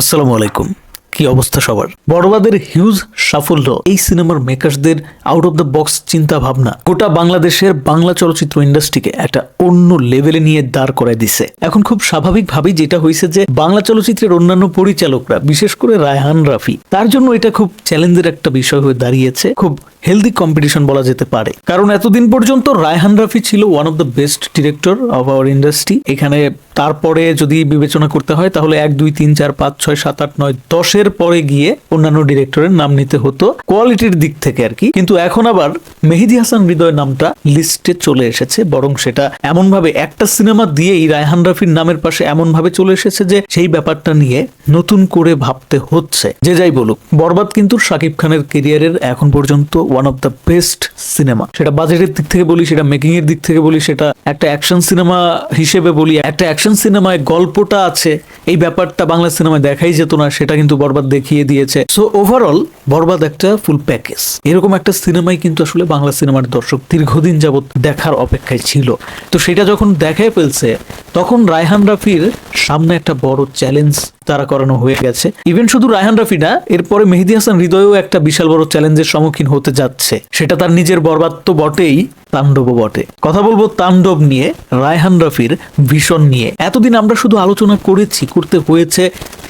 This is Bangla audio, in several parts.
আসসালামু আলাইকুম। কি অবস্থা সবার? বড়বাদের হিউজ সাফল্য, এই সিনেমার মেকার্সদের আউট অফ দ্য বক্স চিন্তা ভাবনা গোটা বাংলাদেশের বাংলা চলচ্চিত্র ইন্ডাস্ট্রিকে একটা অন্য লেভেলে নিয়ে দাঁড় করায় দিছে। এখন খুব স্বাভাবিকভাবেই যেটা হয়েছে যে, বাংলা চলচ্চিত্রের অন্যান্য পরিচালকরা, বিশেষ করে রায়হান রাফি, তার জন্য এটা খুব চ্যালেঞ্জের একটা বিষয় হয়ে দাঁড়িয়েছে। খুব হেলদি কম্পিটিশন বলা যেতে পারে। কারণ এতদিন পর্যন্ত রায়হান রাফি ছিল one of the best director of our industry এখানে তারপরে যদি বিবেচনা করতে হয়, তাহলে এক, দুই, তিন, চার, পাঁচ, ছয়, সাত, আট, নয়, দশের পরে গিয়ে অন্যান্য ডিরেক্টরের নাম নিতে হতো কোয়ালিটির দিক থেকে আর কি। কিন্তু এখন আবার মেহেদি হাসান হৃদয় নামটা লিস্টে চলে এসেছে, বরং সেটা এমন ভাবে একটা সিনেমা দিয়েই রায়হান রাফির নামের পাশে এমন ভাবে চলে এসেছে যে সেই ব্যাপারটা নিয়ে নতুন করে ভাবতে হচ্ছে। যে যাই বলুক, বরবাদ কিন্তু শাকিব খানের কেরিয়ারের এখন পর্যন্ত one of the best cinema সেটা বাজেটের দিক থেকে বলি, সেটা মেকিং এর দিক থেকে বলি, সেটা একটা অ্যাকশন সিনেমা হিসেবে বলি, একটা অ্যাকশন সিনেমায় গল্পটা আছে, এই ব্যাপারটা বাংলা সিনেমায় দেখাই যেত না, সেটা কিন্তু বরবাদ দেখিয়ে দিয়েছে। সো ওভারঅল বরবাদ একটা ফুল প্যাকেজ এরকম একটা সিনেমাই কিন্তু আসলে বাংলা সিনেমার দর্শক দীর্ঘদিন যাবত দেখার অপেক্ষায় ছিল। তো সেটা যখন দেখায় ফেলছে তখন রায়হান রাফির সামনে একটা বড় চ্যালেঞ্জ তারা করানো হয়ে গেছে। ইভেন শুধু রায়হান রাফি না, এরপরে মেহেদি হাসান হৃদয়ও একটা বিশাল বড় চ্যালেঞ্জের সম্মুখীন হতে যাচ্ছে। সেটা তার নিজের বরবাদ তো বটেই, তাণ্ডবও বটে। কথা বলব তাণ্ডব নিয়ে, রায়হান রাফির ভীষণ নিয়ে। এতদিন আমরা শুধু আলোচনা করেছি, করতে হয়েছে,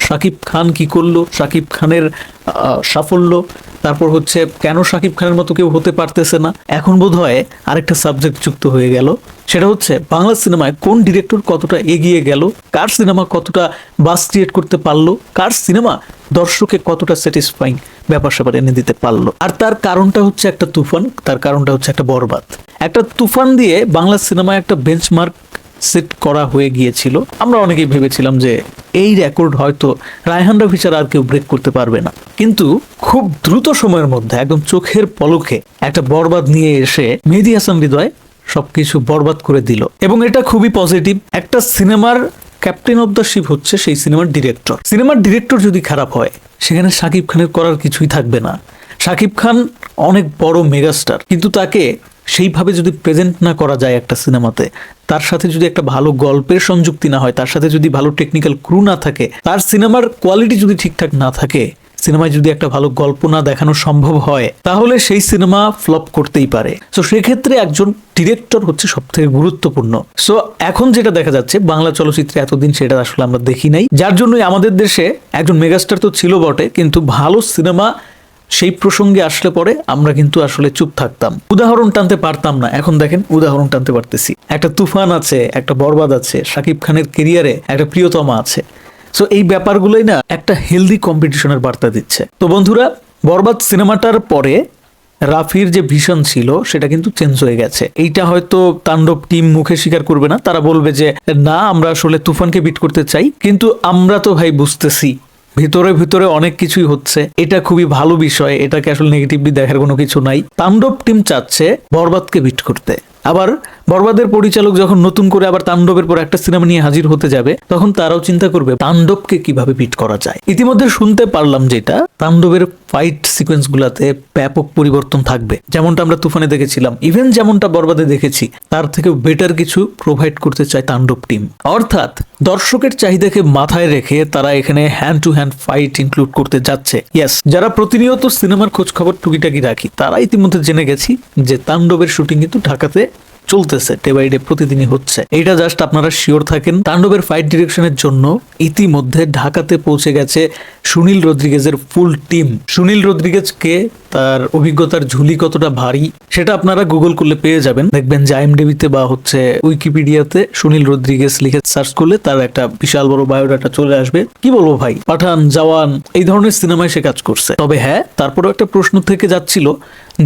শাকিব খান কি করল, শাকিব খানের সাফল্য তারপর হচ্ছে, কেন শাকিব খানের মতো কেউ হতে পারতেছে না? এখন বোধ হয় আরেকটা সাবজেক্ট যুক্ত হয়ে গেল। সেটা হচ্ছে, বাংলা সিনেমায় কোন ডিরেক্টর কতটা এগিয়ে গেল? কার সিনেমা কতটা বাস ক্রিয়েট করতে পারল? কার সিনেমা দর্শকে কতটা স্যাটিসফাইং ব্যাপার স্যাপার এনে দিতে পারল। আর তার কারণটা হচ্ছে একটা তুফান, তার কারণটা হচ্ছে একটা বরবাদ। একটা তুফান দিয়ে বাংলা সিনেমায় একটা বেঞ্চমার্ক সেট করা হয়ে গিয়েছিল। আমরা অনেকেই ভেবেছিলাম যে এই রেকর্ড হয়তো রায়হান রাফি আর কেউ ব্রেক করতে পারবে না। কিন্তু খুব দ্রুত সময়ের মধ্যে, একদম চোখের পলকে একটা বরবাদ নিয়ে এসে মেহেদি হাসান হৃদয় সবকিছু বরবাদ করে দিল। এবং এটা খুবই পজিটিভ একটা সিনেমার ক্যাপ্টেন অফ দ্য শিপ হচ্ছে সেই সিনেমার ডিরেক্টর সিনেমার ডিরেক্টর যদি খারাপ হয়, সেখানে শাকিব খানের করার কিছুই থাকবে না। শাকিব খান অনেক বড় মেগাস্টার কিন্তু তাকে সেইভাবে যদি প্রেজেন্ট না করা যায় একটা সিনেমাতে তার সাথে যদি একটা ভালো গল্পের সংযুক্তি না হয়, তার সাথে যদি ভালো টেকনিক্যাল ক্রু না থাকে, তার সিনেমার কোয়ালিটি যদি ঠিকঠাক না থাকে সিনেমায় যদি একটা ভালো গল্প না দেখানো সম্ভব হয়, তাহলে সেই সিনেমা ফ্লপ করতেই পারে। সো সেক্ষেত্রে একজন ডিরেক্টর হচ্ছে সব থেকে গুরুত্বপূর্ণ। সো এখন যেটা দেখা যাচ্ছে, বাংলা চলচ্চিত্রে এতদিন সেটা আসলে আমরা দেখি নাই। যার জন্যই আমাদের দেশে একজন মেগাস্টার তো ছিল বটে, কিন্তু ভালো সিনেমা সেই প্রসঙ্গে আসলে পরে আমরা কিন্তু আসলে চুপ থাকতাম। উদাহরণ টানতে পারতাম না। এখন দেখেন উদাহরণ টানতে পারতেছি। একটা তুফান আছে, একটা বরবাদ আছে, শাকিব খানের কেরিয়ারে একটা প্রিয়তমা আছে। সো এই ব্যাপারগুলোই না একটা হেলদি কম্পিটিশনের বার্তা দিচ্ছে। তো বন্ধুরা, বরবাদ সিনেমাটার পরে রাফির যে ভীষণ ছিল, সেটা কিন্তু চেঞ্জ হয়ে গেছে। এইটা হয়তো তাণ্ডব টিম মুখে স্বীকার করবে না। তারা বলবে যে, না, আমরা আসলে তুফানকে বিট করতে চাই। কিন্তু আমরা তো ভাই বুঝতেছি ভিতরে ভিতরে অনেক কিছুই হচ্ছে। এটা খুবই ভালো বিষয়, এটাকে আসলে নেগেটিভলি দেখার কোনো কিছু নাই। তাণ্ডব টিম চাচ্ছে বরবাদকে বিট করতে। আবার বরবাদের পরিচালক যখন নতুন করে আবার তাণ্ডবের পর একটা সিনেমা নিয়ে হাজির হতে যাবে, তখন তারাও চিন্তা করবে, তাণ্ডবকে কীভাবে বিট করা যায়? ইতিমধ্যে শুনতে পারলাম যেটা, তাণ্ডবের ফাইট সিকোয়েন্স গুলাতে ব্যাপক পরিবর্তন থাকবে। যেমনটা আমরা তুফানে দেখেছিলাম ইভেন যেমনটা বরবাদে দেখেছি, তার থেকে বেটার কিছু প্রোভাইড করতে চায় তাণ্ডব টিম অর্থাৎ, দর্শকের চাহিদাকে মাথায় রেখে তারা এখানে hand to hand fight include করতে যাচ্ছে। ইয়েস যারা প্রতিনিয়ত সিনেমার খোঁজ খবর টুকিটাকি রাখি, তারা ইতিমধ্যে জেনে গেছি যে তাণ্ডবের শুটিং কিন্তু ঢাকাতে চলতেছে ডে বাই ডে প্রতিদিনই হচ্ছে। এটা জাস্ট আপনারা শিওর থাকেন। তাণ্ডবের ফাইট ডিরেকশনের জন্য ইতিমধ্যে ঢাকাতে পৌঁছে গেছে সুনীল রদ্রিগেজের ফুল টিম সুনীল রদ্রিগেজকে তার অভিজ্ঞতার ঝুলি কতটা ভারী, সেটা আপনারা গুগল করলে পেয়ে যাবেন। দেখবেন যে আইএমডিবিতে বা হচ্ছে উইকিপিডিয়াতে সুনীল রদ্রিগেজ লিখে সার্চ করলে তার একটা বিশাল বড় বায়োডাটা চলে আসবে। কি বলব ভাই? পাঠান, জওয়ান, এই ধরনের সিনেমায় সে কাজ করছে। তবে হ্যাঁ তারপরেও একটা প্রশ্ন থেকে যাচ্ছিল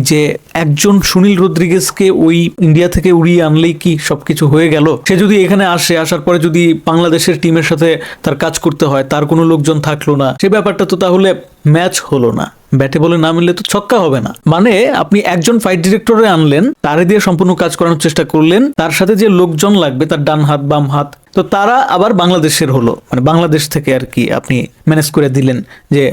যে একজন সুনীল রদ্রিগেজকে ওই ইন্ডিয়া থেকে উড়িয়ে আনলেই কি সবকিছু হয়ে গেল? সে যদি এখানে আসে, আসার পরে যদি বাংলাদেশের টিমের সাথে তার কাজ করতে হয়, তার কোনো লোকজন থাকল না, সে ব্যাপারটা তো তাহলে ম্যাচ হলো না। ব্যাটে বলে না মিললে তো ছক্কা হবে না। মানে আপনি একজন ফাইট ডিরেক্টরে আনলেন, তারে দিয়ে সম্পূর্ণ কাজ করানোর চেষ্টা করলেন, তার সাথে যে লোকজন লাগবে, তার ডান হাত, বাম হাত, তো তারা আবার বাংলাদেশের হলো। মানে বাংলাদেশ থেকে আর কি আপনি ম্যানেজ করে দিলেন যে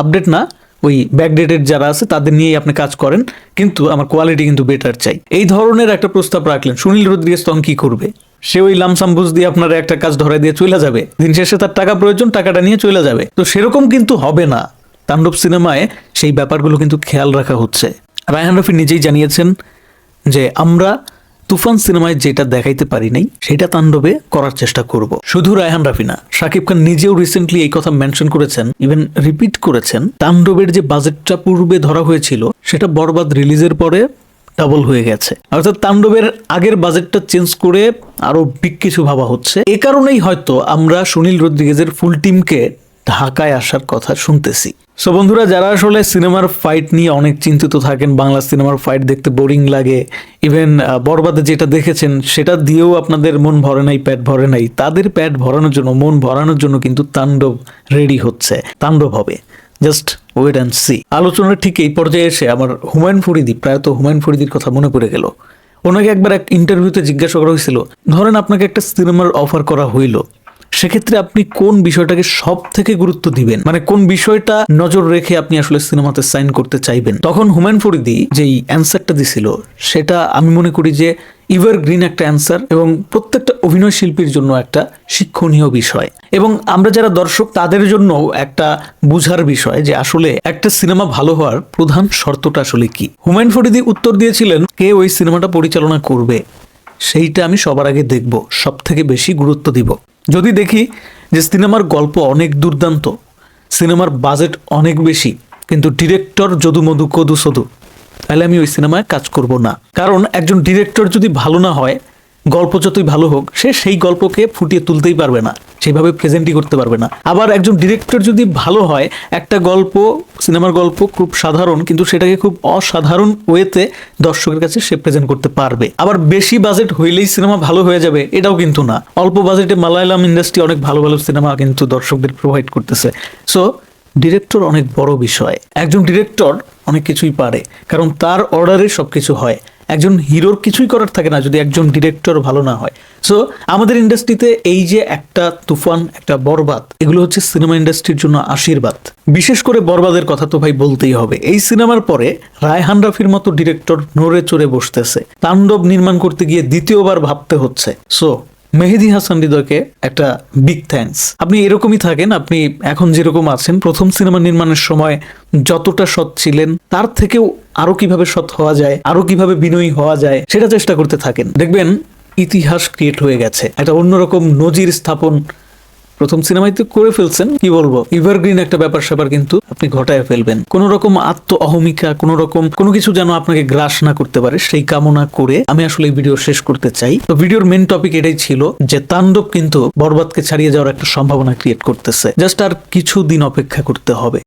আপডেট না, ওই ব্যাকডেটেড যারা আছে, তাদের নিয়েই আপনি কাজ করেন, কিন্তু আমার কোয়ালিটি কিন্তু বেটার চাই। এই ধরনের একটা প্রস্তাব রাখলেন, সুনীল রদ্রিগেজ তখন কি করবে? সে ওই লামসাম বুঝ দিয়ে আপনার একটা কাজ ধরে দিয়ে চলে যাবে। দিন শেষে তার টাকা প্রয়োজন, টাকাটা নিয়ে চলে যাবে। তো সেরকম কিন্তু হবে না। তাণ্ডব সিনেমায় সেই ব্যাপারগুলো কিন্তু খেয়াল রাখা হচ্ছে। রায়হান রফি নিজেই জানিয়েছেন যে, আমরা তুফান সিনেমায় যেটা দেখাইতে পারি নাই, সেটা তাণ্ডবে করার চেষ্টা করব। শুধু রায়হান রাফি না, শাকিব খান নিজেও রিসেন্টলি এই কথা মেনশন করেছেন ইভেন রিপিট করেছেন। তাণ্ডবের যে বাজেটটা পূর্বে ধরা হয়েছিল, সেটা বরবাদ রিলিজের পরে ডাবল হয়ে গেছে। অর্থাৎ তাণ্ডবের আগের বাজেটটা চেঞ্জ করে আরও বিগ কিছু ভাবা হচ্ছে। এ কারণেই হয়তো আমরা সুনীল রদ্রিগেজের ফুল টিমকে ঢাকায় আসার কথা শুনতেছি। সো বন্ধুরা, যারা আসলে সিনেমার ফাইট নিয়ে অনেক চিন্তিত থাকেন, বাংলা সিনেমার ফাইট দেখতে বোরিং লাগে ইভেন বরবাদে যেটা দেখেছেন, সেটা দিয়েও আপনাদের মন ভরে নাই প্যাট ভরে নাই। তাদের প্যাট ভরানোর জন্য, মন ভরানোর জন্য কিন্তু তাণ্ডব রেডি হচ্ছে, তাণ্ডব হবে। জাস্ট ওয়েট অ্যান্ড সি আলোচনার ঠিক এই পর্যায়ে এসে আমার হুমায়ুন ফরিদি, প্রায়ত হুমায়ুন ফরিদির কথা মনে পড়ে গেল। ওনাকে একবার এক ইন্টারভিউতে জিজ্ঞাসা করা হয়েছিল, ধরেন আপনাকে একটা সিনেমার অফার করা হইল সেক্ষেত্রে আপনি কোন বিষয়টাকে সব থেকে গুরুত্ব দিবেন? মানে কোন বিষয়টা নজর রেখে আপনি আসলে সিনেমাতে সাইন করতে চাইবেন? তখন হুমায়ুন ফরিদি যেই অ্যান্সারটা দিছিল, সেটা আমি মনে করি যে ইভারগ্রিন একটা অ্যান্সার এবং প্রত্যেকটা অভিনয় শিল্পীর জন্য একটা শিক্ষণীয় বিষয়। এবং আমরা যারা দর্শক, তাদের জন্য একটা বুঝার বিষয় যে আসলে একটা সিনেমা ভালো হওয়ার প্রধান শর্তটা আসলে কি? হুমায়ুন ফরিদি উত্তর দিয়েছিলেন, কে ওই সিনেমাটা পরিচালনা করবে? সেইটা আমি সবার আগে দেখব সব থেকে বেশি গুরুত্ব দিব। যদি দেখি যে সিনেমার গল্প অনেক দুর্দান্ত, সিনেমার বাজেট অনেক বেশি, কিন্তু ডিরেক্টর যদু মধু কদু সদু, তাহলে আমি ওই সিনেমায় কাজ করব না। কারণ একজন ডিরেক্টর যদি ভালো না হয় গল্প যতই ভালো হোক, সে সেই গল্পকে ফুটিয়ে তুলতেই পারবে না। সেইভাবে প্রেজেন্টই করতে পারবে না। আবার একজন ডিরেক্টর যদি ভালো হয়, একটা গল্প সিনেমার গল্প খুব সাধারণ, কিন্তু সেটাকে খুব অসাধারণ ওয়েতে দর্শকের কাছে সে প্রেজেন্ট করতে পারবে। আবার বেশি বাজেট হইলেই সিনেমা ভালো হয়ে যাবে, এটাও কিন্তু না। অল্প বাজেটে মালায়ালাম ইন্ডাস্ট্রি অনেক ভালো ভালো সিনেমা কিন্তু দর্শকদের প্রোভাইড করতেছে। সো ডিরেক্টর অনেক বড় বিষয়। একজন ডিরেক্টর অনেক কিছুই পারে, কারণ তার অর্ডারে সবকিছু হয়। একজন হিরোর কিছুই করার থাকে না যদি একজন ডিরেক্টর ভালো না হয়। সো আমাদের ইন্ডাস্ট্রিতে এই যে একটা তুফান, একটা বরবাদ, এগুলো হচ্ছে সিনেমা ইন্ডাস্ট্রির জন্য আশীর্বাদ। বিশেষ করে বরবাদের কথা তো ভাই বলতেই হবে। এই সিনেমার পরে রায়হান রাফির মতো ডিরেক্টর নড়ে চড়ে বসতেছে। তাণ্ডব নির্মাণ করতে গিয়ে দ্বিতীয়বার ভাবতে হচ্ছে। সো মেহেদি হাসান হৃদয়কে একটা বিগ থ্যাংকস আপনি এরকমই থাকেন, আপনি এখন যেরকম আছেন, প্রথম সিনেমা নির্মাণের সময় যতটা সৎ ছিলেন, তার থেকেও আরও কীভাবে সৎ হওয়া যায়, আরও কীভাবে বিনয়ী হওয়া যায়, সেটা চেষ্টা করতে থাকেন। দেখবেন, ইতিহাস ক্রিয়েট হয়ে গেছে। একটা অন্যরকম নজির স্থাপন প্রথম সিনেমায় তো করে ফেলছেন, কি বলব? ইভারগ্রিন একটা ব্যাপার স্যাপার কিন্তু আপনি ঘটায় ফেলবেন। কোন রকম আত্ম অহমিকা কোন রকম কোনো কিছু যেন আপনাকে গ্রাস না করতে পারে, সেই কামনা করে আমি আসলে এই ভিডিও শেষ করতে চাই। তো ভিডিওর মেন টপিক এটাই ছিল যে তাণ্ডব কিন্তু বরবাদকে ছাড়িয়ে যাওয়ার একটা সম্ভাবনা ক্রিয়েট করতেছে। জাস্ট আর কিছু দিন অপেক্ষা করতে হবে।